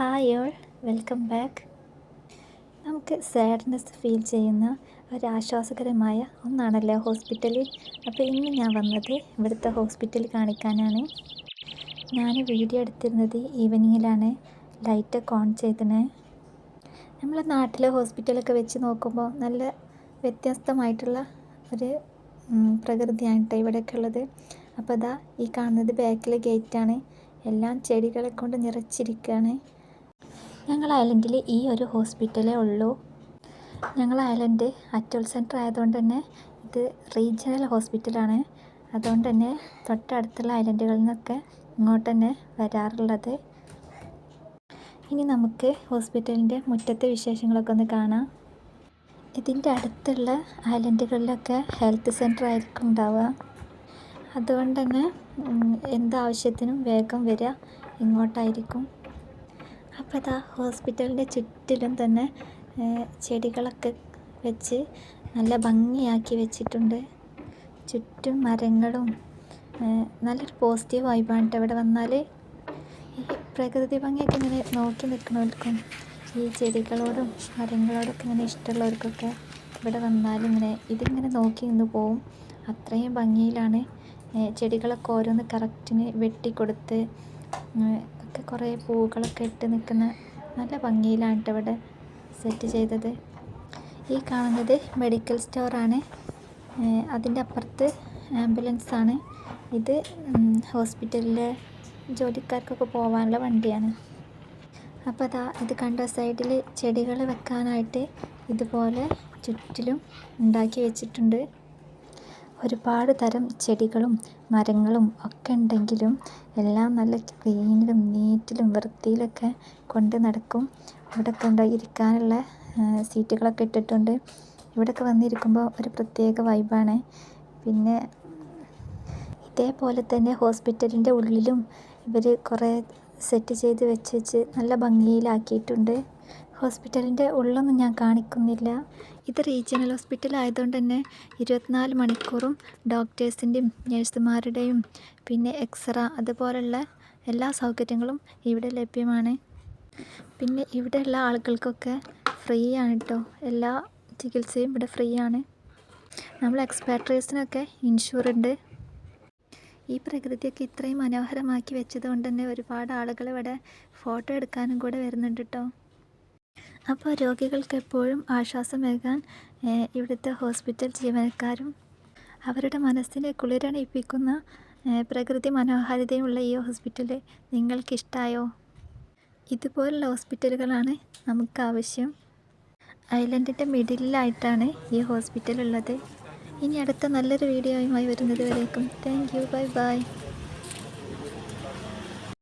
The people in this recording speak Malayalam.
ഹായ് ഓൾ വെൽക്കം ബാക്ക് നമുക്ക് സാഡ്നെസ് ഫീൽ ചെയ്യുന്ന ഒരാശ്വാസകരമായ ഒന്നാണല്ലോ ഹോസ്പിറ്റലിൽ അപ്പോൾ ഇന്ന് ഞാൻ വന്നത് ഇവിടുത്തെ ഹോസ്പിറ്റൽ കാണിക്കാനാണ്. ഞാൻ വീഡിയോ എടുത്തിരുന്നത് ഈവനിങ്ങിലാണ് ലൈറ്റൊക്കെ ഓൺ ചെയ്തത് നമ്മളെ നാട്ടിലെ ഹോസ്പിറ്റലൊക്കെ വെച്ച് നോക്കുമ്പോൾ നല്ല വ്യത്യസ്തമായിട്ടുള്ള ഒരു പ്രകൃതിയാണ് ഇവിടെയൊക്കെ ഉള്ളത്. അപ്പോൾ അതാ ഈ കാണുന്നത് ബാക്കിലെ ഗേറ്റാണ് എല്ലാം ചെടികളെ കൊണ്ട് നിറച്ചിരിക്കുകയാണ് ഞങ്ങൾ ഐലൻഡിൽ ഈ ഒരു ഹോസ്പിറ്റലേ ഉള്ളൂ. ഞങ്ങൾ ഐലൻഡ് അറ്റോൾ സെന്റർ ആയതുകൊണ്ട് തന്നെ ഇത് റീജിയണൽ ഹോസ്പിറ്റലാണ്. അതുകൊണ്ട് തന്നെ തൊട്ടടുത്തുള്ള ഐലൻഡുകളിൽ നിന്നൊക്കെ ഇങ്ങോട്ട് തന്നെ വരാറുള്ളത്. ഇനി നമുക്ക് ഹോസ്പിറ്റലിന്റെ മുറ്റത്തെ വിശേഷങ്ങളൊക്കെ ഒന്ന് കാണാം. ഇതിന്റെ അടുത്തുള്ള ഐലൻഡുകളിലൊക്കെ ഹെൽത്ത് സെന്റർ ആയിരിക്കും ഉണ്ടാവുക. അതുകൊണ്ട് തന്നെ എന്താവശ്യത്തിനും വേഗം വരിക ഇങ്ങോട്ടായിരിക്കും. അപ്പോൾ അതാ ഹോസ്പിറ്റലിന്റെ ചുറ്റിലും തന്നെ ചെടികളൊക്കെ വെച്ച് നല്ല ഭംഗിയാക്കി വെച്ചിട്ടുണ്ട്. ചുറ്റും മരങ്ങളും നല്ലൊരു പോസിറ്റീവ് വൈബാണ് ഇവിടെ വന്നാൽ ഈ പ്രകൃതി ഭംഗിയൊക്കെ ഇങ്ങനെ നോക്കി നിൽക്കുന്നവർക്കും ഈ ചെടികളോടും മരങ്ങളോടൊക്കെ ഇങ്ങനെ ഇഷ്ടമുള്ളവർക്കൊക്കെ ഇവിടെ വന്നാൽ ഇങ്ങനെ ഇതിങ്ങനെ നോക്കി നിന്ന് പോവും. അത്രയും ഭംഗിയിലാണ്. ചെടികളൊക്കെ ഓരോന്ന് കറക്റ്റിന് വെട്ടിക്കൊടുത്ത് ഒക്കെ കുറേ പൂക്കളൊക്കെ ഇട്ട് നിൽക്കുന്ന നല്ല ഭംഗിയിലാണ് കേട്ടോ ഇവിടെ സെറ്റ് ചെയ്തത്. ഈ കാണുന്നത് മെഡിക്കൽ സ്റ്റോറാണ്. അതിന്റെ അപ്പുറത്ത് ആംബുലൻസ് ആണ് ഇത് ഹോസ്പിറ്റലിലെ ജോലിക്കാർക്കൊക്കെ പോകാനുള്ള വണ്ടിയാണ്. അപ്പോൾ അതാ ഇത് കണ്ട സൈഡിൽ ചെടികൾ വെക്കാനായിട്ട് ഇതുപോലെ ചുറ്റിലും ഉണ്ടാക്കി വെച്ചിട്ടുണ്ട്. ഒരുപാട് തരം ചെടികളും മരങ്ങളും ഒക്കെ ഉണ്ടെങ്കിലും എല്ലാം നല്ല ക്ലീനിലും നീറ്റിലും വൃത്തിയിലൊക്കെ കൊണ്ട് നടക്കും. അവിടെ ഉണ്ട് ഇരിക്കാനുള്ള സീറ്റുകളൊക്കെ ഇട്ടിട്ടുണ്ട്. ഇവിടെയൊക്കെ വന്നിരിക്കുമ്പോൾ ഒരു പ്രത്യേക വൈബാണ്. പിന്നെ ഇതേപോലെ തന്നെ ഹോസ്പിറ്റലിന്റെ ഉള്ളിലും ഇവർ കുറേ സെറ്റ് ചെയ്ത് വെച്ച് വെച്ച് നല്ല ഭംഗിയിലാക്കിയിട്ടുണ്ട്. ഹോസ്പിറ്റലിന്റെ ഉള്ളൊന്നും ഞാൻ കാണിക്കുന്നില്ല. ഇത് റീജിയണൽ ഹോസ്പിറ്റൽ ആയതുകൊണ്ട് തന്നെ ഇരുപത്തിനാല് മണിക്കൂറും ഡോക്ടേഴ്സിന്റെയും നഴ്സുമാരുടെയും പിന്നെ എക്സ്റേ അതുപോലുള്ള എല്ലാ സൗകര്യങ്ങളും ഇവിടെ ലഭ്യമാണ്. പിന്നെ ഇവിടെയുള്ള ആളുകൾക്കൊക്കെ ഫ്രീ ആണ് കേട്ടോ. എല്ലാ ചികിത്സയും ഇവിടെ ഫ്രീ ആണ് നമ്മൾ എക്സ്പാട്രീസിനൊക്കെ ഇൻഷുർ ഉണ്ട്. ഈ പ്രകൃതിയൊക്കെ ഇത്രയും മനോഹരമാക്കി വെച്ചത് കൊണ്ട് തന്നെ ഒരുപാട് ആളുകൾ ഇവിടെ ഫോട്ടോ എടുക്കാനും കൂടെ വരുന്നുണ്ട് കേട്ടോ. അപ്പോൾ രോഗികൾക്ക് എപ്പോഴും ആശ്വാസമേകാൻ ഇവിടുത്തെ ഹോസ്പിറ്റൽ ജീവനക്കാരും അവരുടെ മനസ്സിനെ കുളിരണിയിപ്പിക്കുന്ന പ്രകൃതി മനോഹാരിതയുമുള്ള ഈ ഹോസ്പിറ്റൽ നിങ്ങൾക്കിഷ്ടമായോ ഇതുപോലുള്ള ഹോസ്പിറ്റലുകളാണ് നമുക്ക് ആവശ്യം ഐലൻഡിന്റെ മിഡിലായിട്ടാണ് ഈ ഹോസ്പിറ്റൽ ഉള്ളത് ഇനി അടുത്ത നല്ലൊരു വീഡിയോയുമായി വരുന്നത് വരേക്കും. Thank you. Bye bye.